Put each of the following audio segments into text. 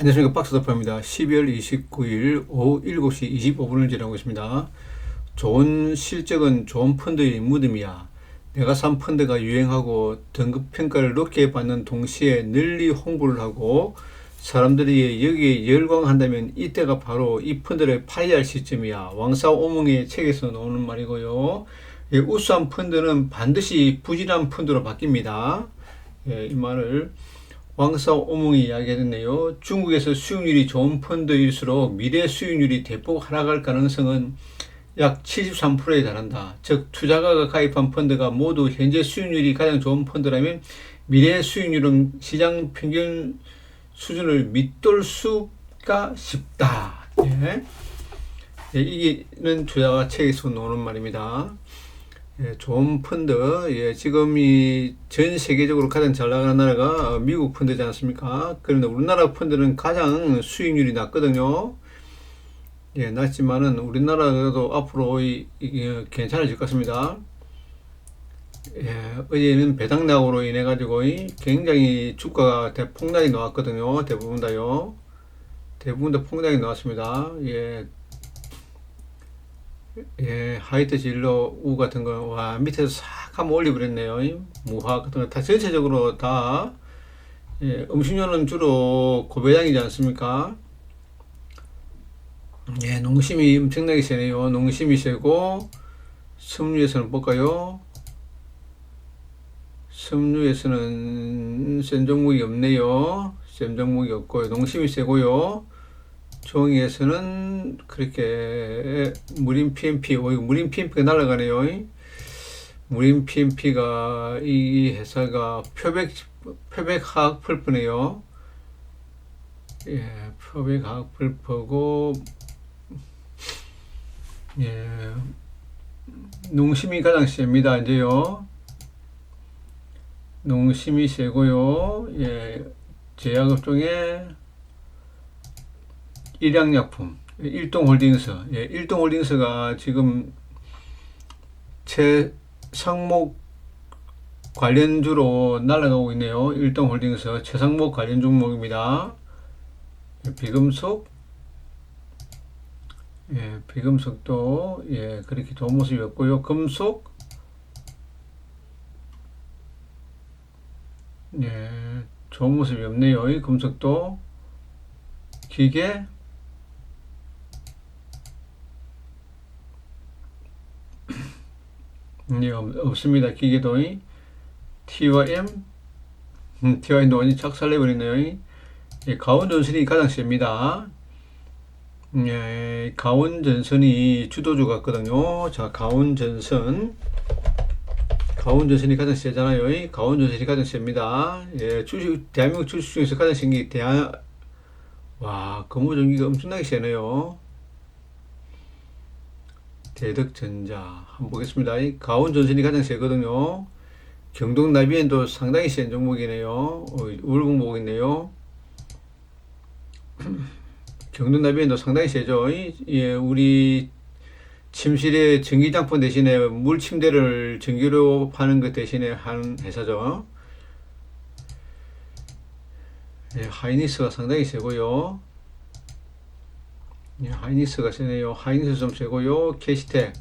안녕하십니까 박스더프입니다. 12월 29일 오후 7시 25분을 지나고 있습니다. 좋은 실적은 좋은 펀드의 무덤이야. 내가 산 펀드가 유행하고 등급 평가를 높게 받는 동시에 널리 홍보를 하고 사람들이 여기에 열광한다면 이때가 바로 이 펀드를 팔아야 할 시점이야. 왕사 오몽의 책에서 나오는 말이고요. 예, 우수한 펀드는 반드시 부진한 펀드로 바뀝니다. 예, 이 말을 왕사 오몽이 이야기했네요. 중국에서 수익률이 좋은 펀드일수록 미래 수익률이 대폭 하락할 가능성은 약 73%에 달한다. 즉 투자가가 가입한 펀드가 모두 현재 수익률이 가장 좋은 펀드라면 미래 수익률은 시장 평균 수준을 밑돌 수가 쉽다. 예. 예, 이게는 투자가 책에서 나오는 말입니다. 예, 좋은 펀드. 예, 지금 이 전 세계적으로 가장 잘 나가는 나라가 미국 펀드지 않습니까? 그런데 우리나라 펀드는 가장 수익률이 낮거든요. 예, 낮지만은 우리나라도 앞으로 이, 이 괜찮아질 것 같습니다. 예, 어제는 배당락으로 인해 가지고 굉장히 주가가 대폭락이 나왔거든요. 대부분 다요. 대부분 다 폭락이 나왔습니다. 예, 예, 하이트 진로 우 같은 거, 와, 밑에서 싹 한번 올려버렸네요. 무화 같은 거, 다 전체적으로 다, 예, 음식료는 주로 고배당이지 않습니까? 예, 농심이 엄청나게 세네요. 농심이 세고, 섬유에서는 볼까요? 섬유에서는 센 종목이 없네요. 센 종목이 없고요. 농심이 세고요. 종이에서는 그렇게 무림 PMP, 오, 무림 PMP가 날아가네요. 무림 PMP가 이 회사가 표백 표백 화학 펄프네요. 예, 표백 화학 펄프고 예, 농심이 가장 셉니다. 이제요. 농심이 세고요. 예, 제약업 종에 일양약품, 일동홀딩스, 예, 일동홀딩스가 지금 제 상목 관련주로 날아가고 있네요. 일동홀딩스 최상목 관련 종목입니다. 예, 비금속, 예, 비금속도 예, 그렇게 좋은 모습이었고요. 금속, 예, 좋은 모습이 없네요. 이 금속도 기계, 예, 없, 없습니다. 기계도 T와 M, 음, T와 M도 완전히 착살내버리네요. 예, 가온 전선이 가장 셉니다. 예, 가온 전선이 주도주 같거든요. 자, 가온 전선. 가온 전선이 가장 세잖아요. 가온 전선이 가장 셉니다. 예, 주식, 대한민국 주식 중에서 가장 센 게 대한, 와, 거무전기가 엄청나게 세네요. 대덕전자 한번 보겠습니다. 가온 전선이 가장 세거든요. 경동 나비엔도 상당히 센 종목이네요. 어, 울봉목이네요. 경동 나비엔도 상당히 세죠. 예, 우리 침실에 전기장판 대신에 물 침대를 전기로 파는 것 대신에 한 회사죠. 예, 하이니스가 상당히 세고요. 예, 하이니스가 세네요. 하이니스 좀 세고요. 캐시텍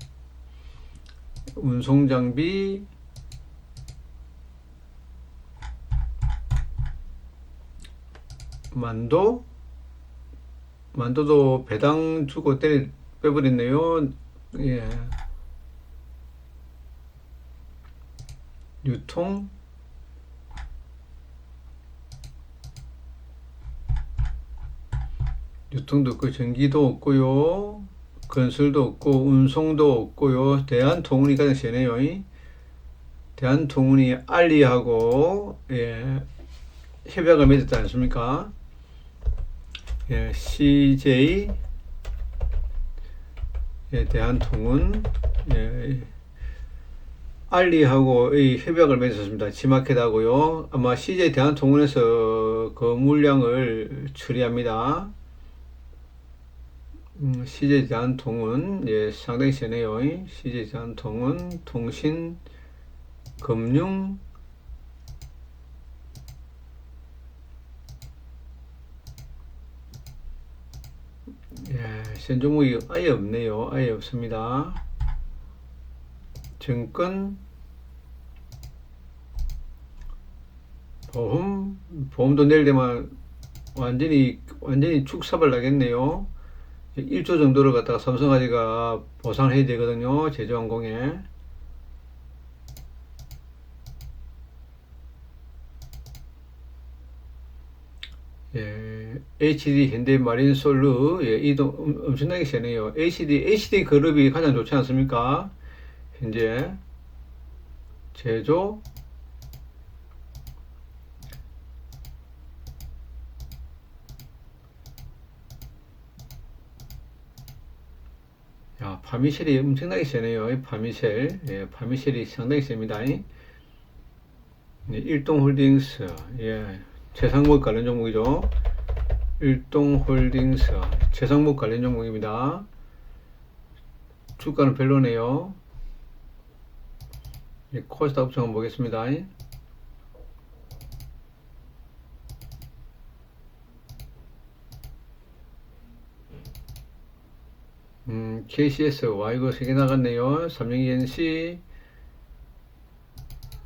운송 장비 만도 만도도 배당 주고 때려 빼버렸네요. 예. 유통 유통도 없고 전기도 없고요. 건설도 없고 운송도 없고요. 대한통운이 가장 세네요. 대한통운이 알리하고 예, 협약을 맺었지 않습니까? 예, CJ 예, 대한통운 예, 알리하고 이 협약을 맺었습니다. 지마켓하고요. 아마 CJ 대한통운에서 그 물량을 처리합니다. 음, CJ 대한통운 예, 상당히 세네요. CJ 대한통운 통신 금융 센 종목이 아예 없네요. 아예 없습니다. 증권, 보험, 보험도 내일 되면 완전히, 완전히 축삽을 나겠네요. 1조 정도를 갖다가 삼성화재가 보상을 해야 되거든요. 제주항공에. 예, HD 현대 마린 솔루 예, 이동 음, 엄청나게 세네요. HD HD 그룹이 가장 좋지 않습니까? 현재 제조 야, 파미셀이 엄청나게 세네요. 이 파미셀. 예, 파미셀이 상당히 셉니다. 예, 일동홀딩스. 예, 최상목 관련 종목이죠. 일동홀딩스. 최상목 관련 종목입니다. 주가는 별로네요. 예, 코스닥 업종 한번 보겠습니다. 음, KCS, 와, 이거 세개 나갔네요. 삼성ENC,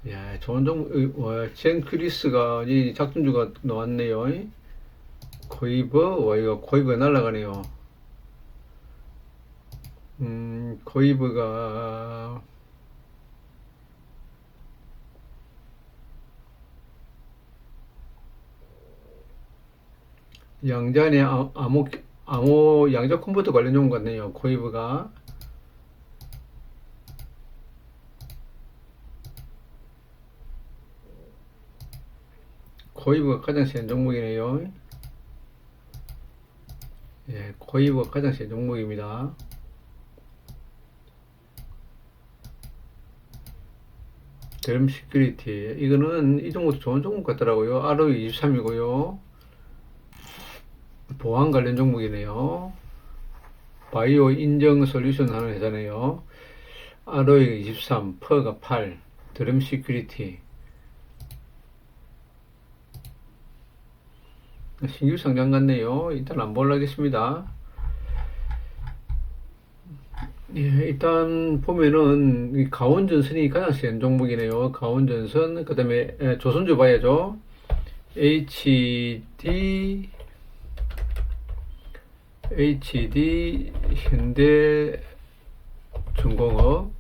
야, 좋은 종, 와, 젠크리스가, 이 작전주가 나왔네요. 코이버, 와, 이거 코이버 날라가네요. 음, 코이버가, 양자의 아- 암호, 암호 양자 컴퓨터 관련 용어 같네요. 코이브가. 코이브가 가장 센 종목이네요. 예, 코이브가 가장 센 종목입니다. 델름 시큐리티. 이거는 이 종목도 좋은 종목 같더라고요. ROE23이고요. 보안 관련 종목이네요. 바이오 인정 솔루션 하는 회사네요. ROE 23, 퍼가 8, 드럼 시큐리티. 신규 상장 같네요. 일단 안 볼라겠습니다. 예, 일단 보면은 이 가온전선이 가장 센 종목이네요. 가온전선, 그 다음에 조선주 봐야죠. HD, HD, 현대, 중공업.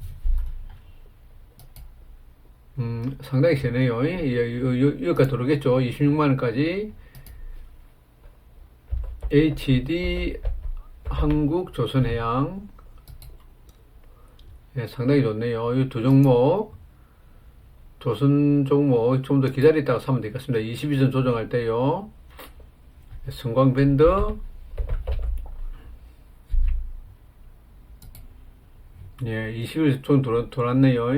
음, 상당히 세네요. 예, 여기까지 들어오겠죠. 26만원까지. HD, 한국, 조선해양. 예, 상당히 좋네요. 이 두 종목. 조선 종목 좀 더 기다렸다가 사면 되겠습니다. 22전 조정할 때요. 승광밴드. 예, 20일 좀 돌아, 돌았네요.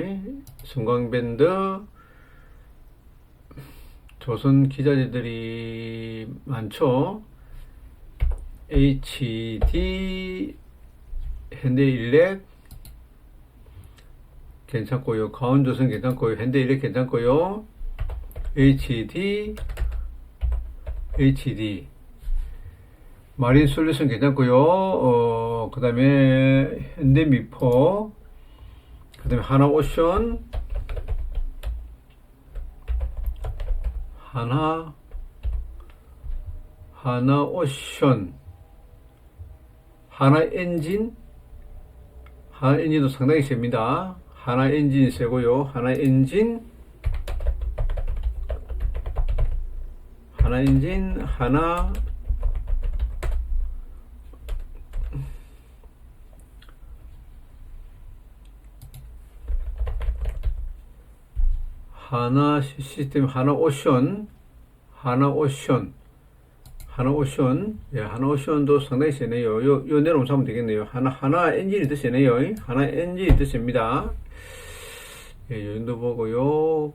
승광밴드. 조선 기자재들이 많죠. HD, 현대일렉, 괜찮고요. 가온조선 괜찮고요. 현대일렉 괜찮고요. HD, HD. 마린 솔루션 괜찮고요. 어, 그 다음에 현대미포, 그 다음에 하나오션, 하나, 하나오션, 하나엔진, 하나엔진도 상당히 셉니다. 하나엔진 세고요. 하나엔진, 하나엔진, 하나, 하나 시스템, 하나 오션, 하나 오션, 하나 오션, 예, 하나 오션도 상당히 세네요. 요, 요 내려오면 사면 되겠네요. 하나, 하나 엔진이 더 세네요. 하나 엔진이 더 셉니다. 예, 요 정도 보고요.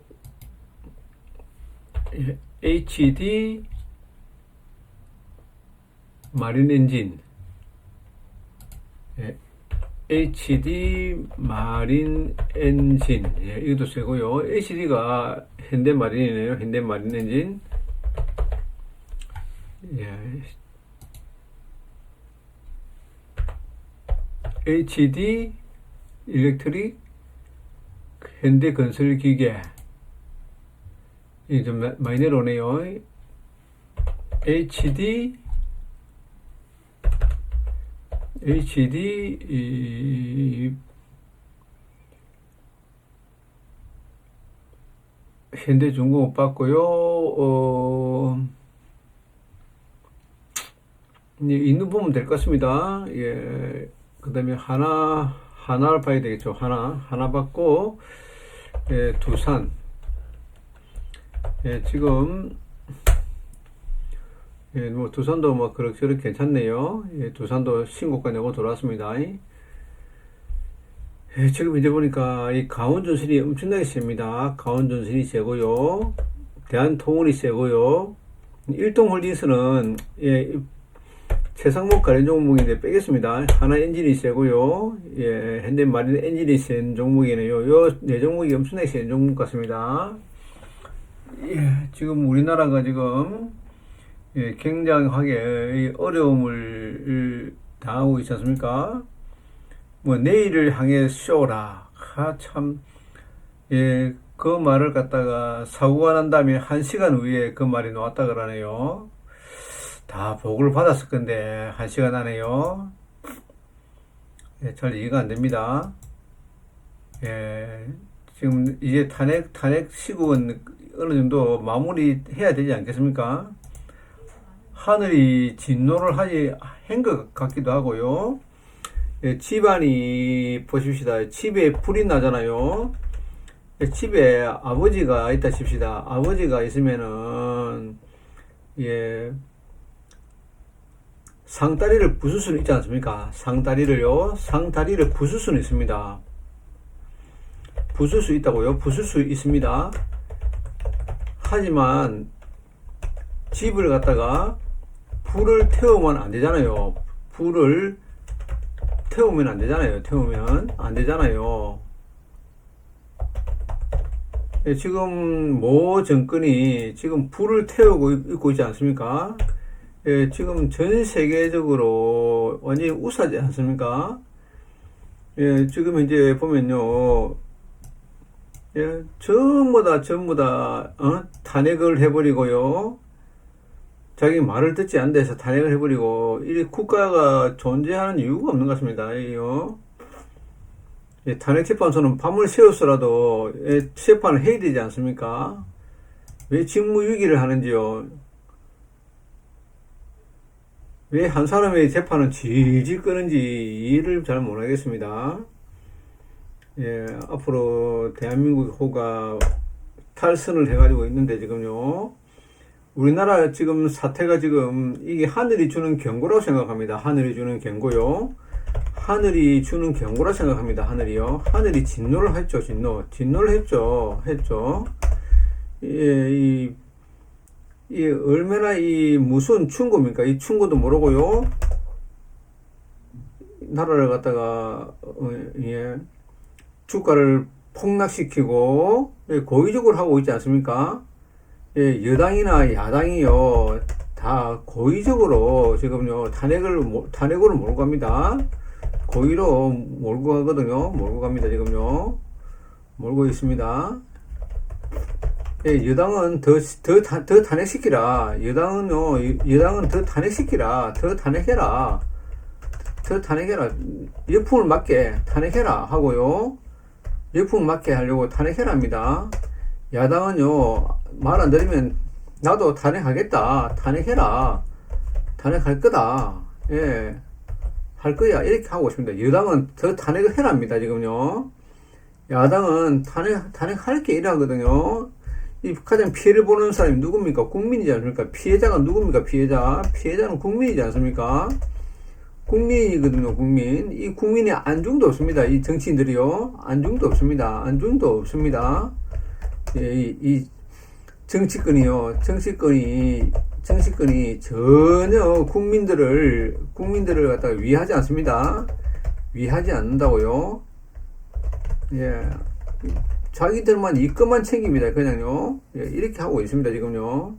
예, HD, 마린 엔진. 예, HD 마린 엔진 예, 이것도 세고요. HD가 현대 마린이네요. 현대 마린 엔진 예. HD 일렉트릭 현대 건설 기계 이좀 많이 내려오네요. HD HD 이, 현대 중공업 받고요. 어, 있는 보면 될것 같습니다. 예. 그 다음에 하나, 하나를 봐야 되겠죠. 하나, 하나 받고, 예, 두산. 예, 지금, 예, 뭐, 두산도 뭐, 그럭저럭 괜찮네요. 예, 두산도 신고가 내고 돌아왔습니다. 예, 지금 이제 보니까 이 강원전선이 엄청나게 셉니다. 강원전선이 세고요. 대한통운이 세고요. 일동홀딩스는, 예, 최상목 가련 종목인데 빼겠습니다. 하나 엔진이 세고요. 예, 현대마린 엔진이 센 종목이네요. 요네 종목이 엄청나게 센 종목 같습니다. 예, 지금 우리나라가 지금 예, 굉장하게 이 어려움을 당하고 있지 않습니까? 뭐 내일을 향해 쇼라. 아, 참, 예, 그 말을 갖다가 사고가 난 다음에 한 시간 후에 그 말이 나왔다 그러네요. 다 보고를 받았을 건데 한 시간 안에요. 예, 잘 이해가 안 됩니다. 예, 지금 이제 탄핵 탄핵 시국은 어느 정도 마무리 해야 되지 않겠습니까? 하늘이 진노를 하지 한 것 같기도 하고요. 예, 집안이 보십시다. 집에 불이 나잖아요. 예, 집에 아버지가 있다 칩시다. 아버지가 있으면은 예. 상다리를 부술 수는 있지 않습니까? 상다리를요. 상다리를 부술 수는 있습니다. 부술 수 있다고요? 부술 수 있습니다. 하지만 집을 갖다가 불을 태우면 안 되잖아요. 불을 태우면 안 되잖아요. 태우면 안 되잖아요. 예, 지금 모 정권이 지금 불을 태우고 있고 있지 않습니까? 예, 지금 전 세계적으로 완전히 우사지 않습니까? 예, 지금 이제 보면요. 예, 전부 다, 전부 다, 어? 탄핵을 해버리고요. 자기 말을 듣지 않는 데서 탄핵을 해버리고, 이 국가가 존재하는 이유가 없는 것 같습니다. 이요. 예, 탄핵 재판소는 밤을 새워서라도 예, 재판을 해야 되지 않습니까? 왜 직무유기를 하는지요? 왜 한 사람의 재판은 질질 끄는지 이해를 잘 못하겠습니다. 예, 앞으로 대한민국 호가 탈선을 해가지고 있는데 지금요. 우리나라 지금 사태가 지금 이게 하늘이 주는 경고라고 생각합니다. 하늘이 주는 경고요. 하늘이 주는 경고라 생각합니다. 하늘이요. 하늘이 진노를 했죠. 진노. 진노를 했죠. 했죠. 예, 이, 이 얼마나 이 무슨 충고입니까? 이 충고도 모르고요. 나라를 갖다가 어, 예, 주가를 폭락시키고 예, 고의적으로 하고 있지 않습니까? 예, 여당이나 야당이요 다 고의적으로 지금요 탄핵을 탄핵으로 몰고 갑니다. 고의로 몰고 가거든요. 몰고 갑니다. 지금요 몰고 있습니다. 예, 여당은 더, 더, 더, 더 탄핵시키라. 여당은요, 여당은 더 탄핵시키라. 더 탄핵해라. 더 탄핵해라. 역풍을 맞게 탄핵해라. 하고요. 역풍을 맞게 하려고 탄핵해라 합니다. 야당은요, 말 안 들으면 나도 탄핵하겠다. 탄핵해라. 탄핵할 거다. 예. 할 거야. 이렇게 하고 있습니다. 여당은 더 탄핵을 해라 합니다. 지금요. 야당은 탄핵, 탄핵할 게 이러거든요. 이 가장 피해를 보는 사람이 누굽니까? 국민이지 않습니까? 피해자가 누굽니까? 피해자. 피해자는 국민이지 않습니까? 국민이거든요, 국민. 이 국민이 안중도 없습니다. 이 정치인들이요. 안중도 없습니다. 안중도 없습니다. 예, 이, 이 정치권이요. 정치권이, 정치권이 전혀 국민들을, 국민들을 갖다가 위하지 않습니다. 위하지 않는다고요. 예. 자기들만 이것만 챙깁니다. 그냥요. 예, 이렇게 하고 있습니다. 지금요.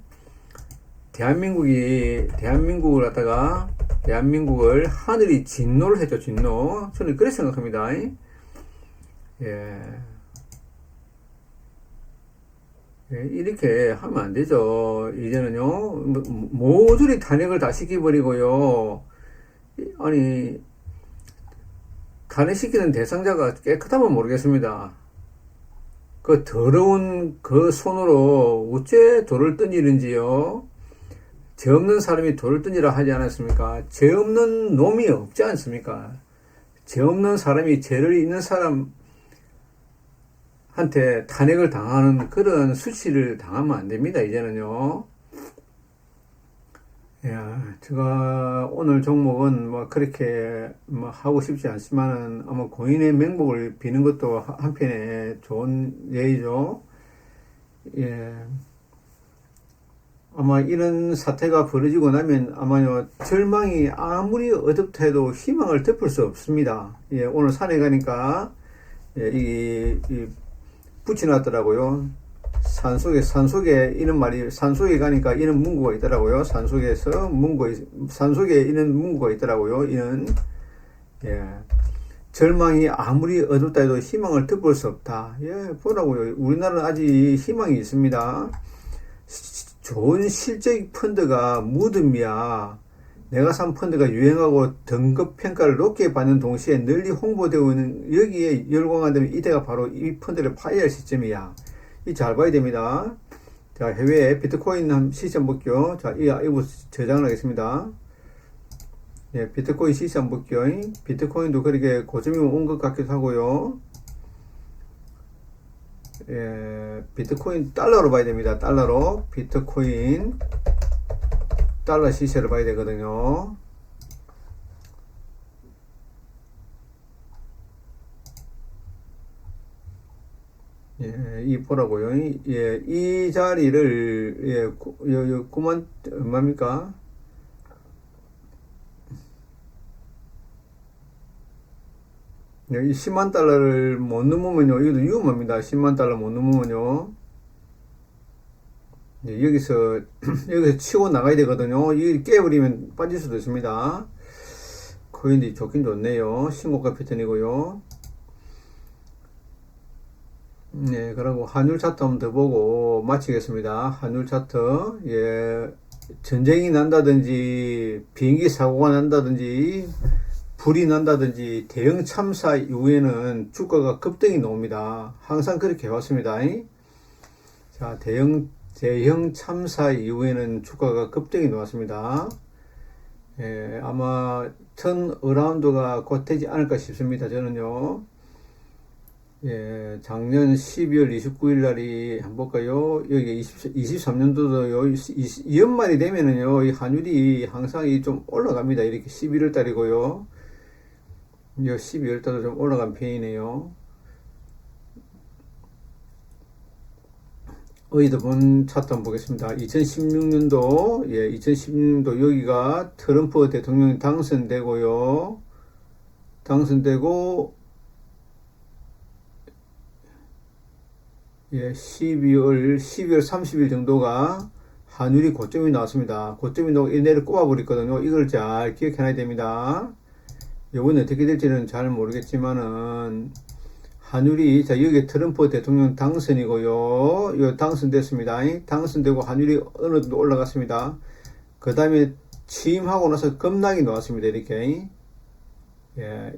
대한민국이, 대한민국을 갖다가 대한민국을 하늘이 진노를 했죠, 진노. 저는 그렇게 생각합니다. 예. 예, 이렇게 하면 안 되죠. 이제는요, 뭐, 모조리 탄핵을 다 시켜버리고요. 이- 아니, 탄핵시키는 대상자가 깨끗하면 모르겠습니다. 그 더러운 그 손으로 어째 돌을 던지는지요? 죄 없는 사람이 돌을 던지라 하지 않았습니까? 죄 없는 놈이 없지 않습니까? 죄 없는 사람이 죄를 있는 사람 한테 탄핵을 당하는 그런 수치를 당하면 안 됩니다, 이제는요. 야, 제가 오늘 종목은 뭐 그렇게 뭐 하고 싶지 않지만은 아마 고인의 맹복을 비는 것도 하- 한편에 좋은 예의죠. 예. 아마 이런 사태가 벌어지고 나면 아마요 절망이 아무리 어둡다 해도 희망을 덮을 수 없습니다. 예, 오늘 산에 가니까 예, 이, 이 붙여놨더라고요. 산속에 산속에 이런 말이 산속에 가니까 이런 문구가 있더라고요. 산속에서 문구 산속에 이런 문구가 있더라고요. 이는 예. 절망이 아무리 어둡다 해도 희망을 덮을 수 없다. 예, 보라고요. 우리나라는 아직 희망이 있습니다. 시- 좋은 실적 펀드가 무덤이야. 내가 산 펀드가 유행하고 등급 평가를 높게 받는 동시에 널리 홍보되고 있는 여기에 열광한다면 이때가 바로 이 펀드를 파이할 시점이야. 이 잘 봐야 됩니다. 자, 해외 비트코인 한 시점 볼게요. 자, 이, 이거 저장을 하겠습니다. 예, 비트코인 시점 볼게요. 비트코인도 그렇게 고점이 온 것 같기도 하고요. 예, 비트코인 달러로 봐야 됩니다. 달러로. 비트코인 달러 시세를 봐야 되거든요. 예, 이 보라고요. 이- 예, 이 자리를 예, 구, 요, 요 9만 얼마입니까? 예, 이 10만 달러를 못 넘으면요, 이것도 위험합니다. 10만 달러 못 넘으면요. 예, 여기서 여기서 치고 나가야 되거든요. 이 깨버리면 빠질 수도 있습니다. 코인이 좋긴 좋네요. 신고가 패턴이고요. 네, 그리고 환율 차트 한번 더 보고 마치겠습니다. 환율 차트, 예, 전쟁이 난다든지, 비행기 사고가 난다든지, 불이 난다든지, 대형 참사 이후에는 주가가 급등이 나옵니다. 항상 그렇게 해왔습니다. 자, 대형, 대형 참사 이후에는 주가가 급등이 나왔습니다. 예, 아마 턴 어라운드가 곧 되지 않을까 싶습니다. 저는요. 예, 작년 12월 29일 날이 한번 볼까요? 여기 20, 23년도도요, 이 연말이 되면은요, 이 환율이 항상 이좀 올라갑니다. 이렇게 11월 달이고요. 이 12월 달도 좀 올라간 편이네요. 어이드 본 차트 한번 보겠습니다. 2016년도, 예, 2016년도 여기가 트럼프 대통령이 당선되고요. 당선되고, 예, 12월, 12월 30일 정도가 환율이 고점이 나왔습니다. 고점이 나오고 이내를 꼽아버렸거든요. 이걸 잘 기억해놔야 됩니다. 이번에 어떻게 될지는 잘 모르겠지만은, 환율이, 자, 여기 트럼프 대통령 당선이고요. 이거 당선됐습니다. 당선되고 환율이 어느 정도 올라갔습니다. 그 다음에 취임하고 나서 급락이 나왔습니다. 이렇게. 예,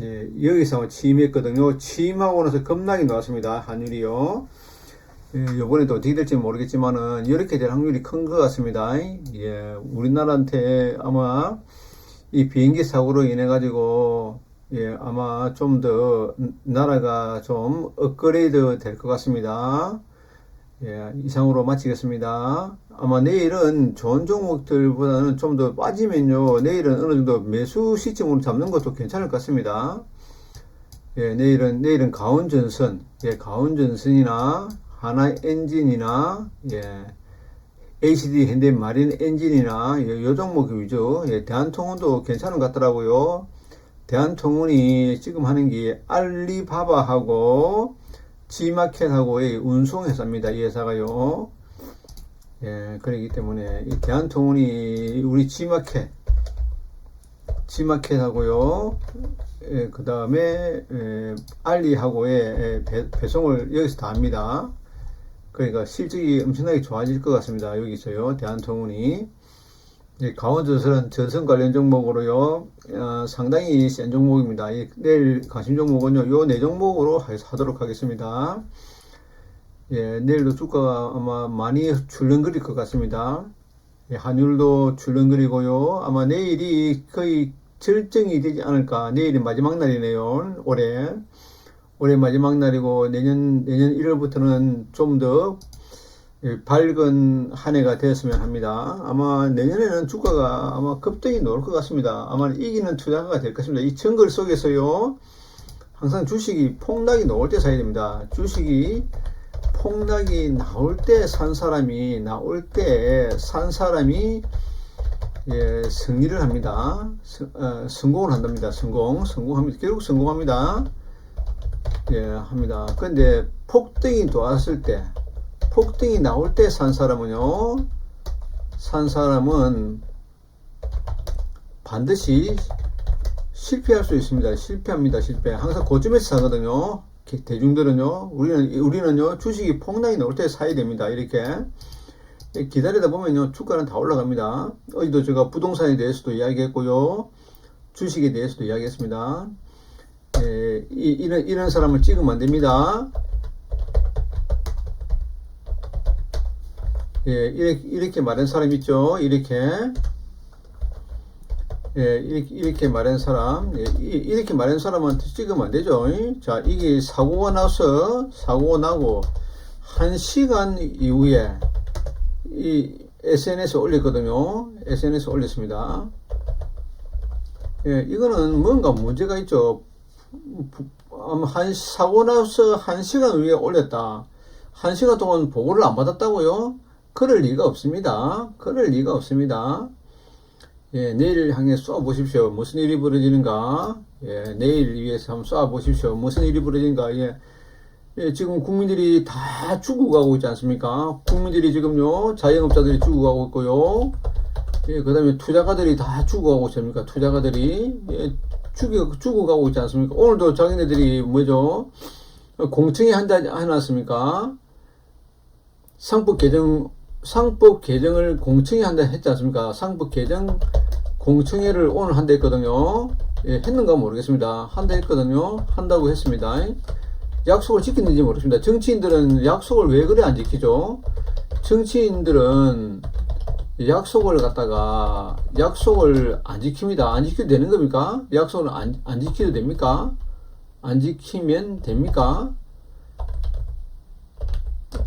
예, 여기서 취임했거든요. 취임하고 나서 급락이 나왔습니다. 환율이요. 예, 이번에도 어떻게 될지 모르겠지만은, 이렇게 될 확률이 큰 것 같습니다. 예, 우리나라한테 아마 이 비행기 사고로 인해 가지고, 예, 아마 좀 더 나라가 좀 업그레이드 될 것 같습니다. 예, 이상으로 마치겠습니다. 아마 내일은 좋은 종목들보다는 좀 더 빠지면요, 내일은 어느 정도 매수 시점으로 잡는 것도 괜찮을 것 같습니다. 예, 내일은, 내일은 가온전선, 예, 가온전선이나 하나 엔진이나, 예, HD 현대 마린 엔진이나, 요, 요 종목 위주, 예, 대한통운도 괜찮은 것 같더라고요. 대한통운이 지금 하는 게 알리바바하고, 지마켓하고의 운송회사입니다. 이 회사가요. 예, 그렇기 때문에 이 대한통운이 우리 G마켓, G마켓하고요, 예, 그 다음에 예, 알리하고의 예, 배, 배송을 여기서 다 합니다. 그러니까 실적이 엄청나게 좋아질 것 같습니다. 여기서요, 대한통운이. 예, 강원전설은 전선 관련 종목으로요, 어, 상당히 센 종목입니다. 이, 내일 관심 종목은요, 요 네 종목으로 하- 하도록 하겠습니다. 예, 내일도 주가가 아마 많이 출렁거릴 것 같습니다. 예, 환율도 출렁거리고요. 아마 내일이 거의 절정이 되지 않을까. 내일이 마지막 날이네요. 올해. 올해 마지막 날이고 내년 내년 1월부터는 좀 더 밝은 한 해가 되었으면 합니다. 아마 내년에는 주가가 아마 급등이 나올 것 같습니다. 아마 이기는 투자가 될 것입니다. 이 정글 속에서요. 항상 주식이 폭락이 나올 때 사야 됩니다. 주식이 폭락이 나올 때 산 사람이 나올 때 산 사람이 예, 승리를 합니다. 스- 어, 성공을 한답니다. 성공, 성공합니다. 결국 성공합니다. 예, 합니다. 근데 폭등이 나왔을 때, 폭등이 나올 때 산 사람은요, 산 사람은 반드시 실패할 수 있습니다. 실패합니다. 실패. 항상 고점에서 사거든요. 개- 대중들은요. 우리는 우리는요. 주식이 폭락이 나올 때 사야 됩니다. 이렇게 기다리다 보면요. 주가는 다 올라갑니다. 어제도 제가 부동산에 대해서도 이야기했고요. 주식에 대해서도 이야기했습니다. 예, 이, 이런 이런 사람을 찍으면 안 됩니다. 예, 이렇게, 이렇게 말한 사람 있죠. 이렇게 예, 이렇게, 이렇게 말한 사람, 예, 이- 이렇게 말한 사람한테 찍으면 안 되죠. 자, 이게 사고가 나서, 사고가 나고, 한 시간 이후에, 이 SNS 에 올렸거든요. SNS 에 올렸습니다. 예, 이거는 뭔가 문제가 있죠. 아마 한, 사고 나서 한 시간 후에 올렸다. 한 시간 동안 보고를 안 받았다고요? 그럴 리가 없습니다. 그럴 리가 없습니다. 예, 내일을 향해 쏘아 보십시오. 무슨 일이 벌어지는가? 예, 내일 위해서 한번 쏘아 보십시오. 무슨 일이 벌어지는가? 예, 예, 지금 국민들이 다 죽어가고 있지 않습니까? 국민들이 지금요, 자영업자들이 죽어가고 있고요. 예, 그 다음에 투자가들이 다 죽어가고 있습니까? 투자가들이, 예, 죽어, 죽어가고 있지 않습니까? 오늘도 자기네들이 뭐죠? 어, 공청회 한다, 해놨습니까? 상법 개정, 상법 개정을 공청회 한다 했지 않습니까? 상법 개정 공청회를 오늘 한다 했거든요. 예, 했는가 모르겠습니다. 한다 했거든요. 한다고 했습니다. 약속을 지켰는지 모르겠습니다. 정치인들은 약속을 왜 그래 안 지키죠? 정치인들은 약속을 갖다가 약속을 안 지킵니다. 안 지켜도 되는 겁니까? 약속을 안, 안 지켜도 됩니까? 안 지키면 됩니까?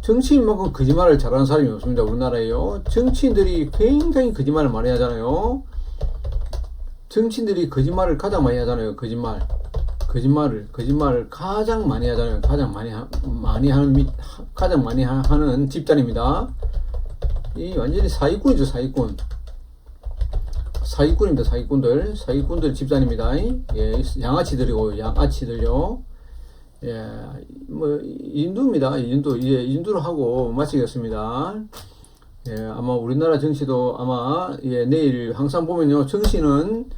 정치인만큼 거짓말을 잘하는 사람이 없습니다. 우리나라에요. 정치인들이 굉장히 거짓말을 많이 하잖아요. 정치인들이 거짓말을 가장 많이 하잖아요. 거짓말. 거짓말을, 거짓말을 가장 많이 하잖아요. 가장 많이, 하, 많이 하는, 가장 많이 하, 는 집단입니다. 이 완전히 사기꾼이죠, 사기꾼. 사기꾼입니다, 사기꾼들. 사기꾼들 집단입니다. 예, 양아치들이고, 양아치들요. 예, 뭐, 인두입니다. 인두. 이제 인두로 하고 마치겠습니다. 예, 아마 우리나라 정치도 아마, 예, 내일 항상 보면요, 정치는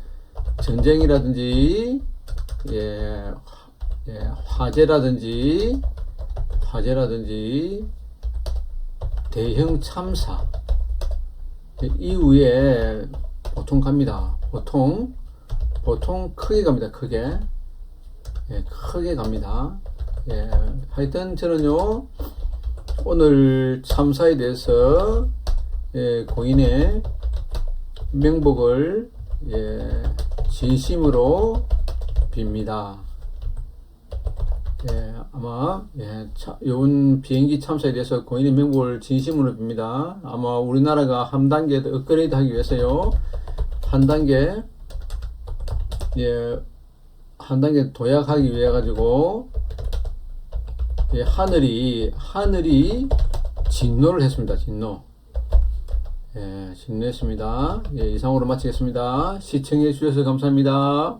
전쟁이라든지, 예, 화- 예, 화재라든지, 화재라든지, 대형 참사, 예, 이후에 보통 갑니다. 보통, 보통 크게 갑니다. 크게. 예, 크게 갑니다. 예, 하여튼 저는요, 오늘 참사에 대해서, 예, 고인의 명복을, 예, 진심으로 빕니다. 예, 아마, 예, 차, 요번 비행기 참사에 대해서 고인의 명복을 진심으로 빕니다. 아마 우리나라가 한 단계 더 업그레이드 하기 위해서요, 한 단계, 예, 한 단계 도약하기 위해 가지고 예, 하늘이 하늘이 진노를 했습니다. 진노. 예, 진노했습니다. 예, 이상으로 마치겠습니다. 시청해 주셔서 감사합니다.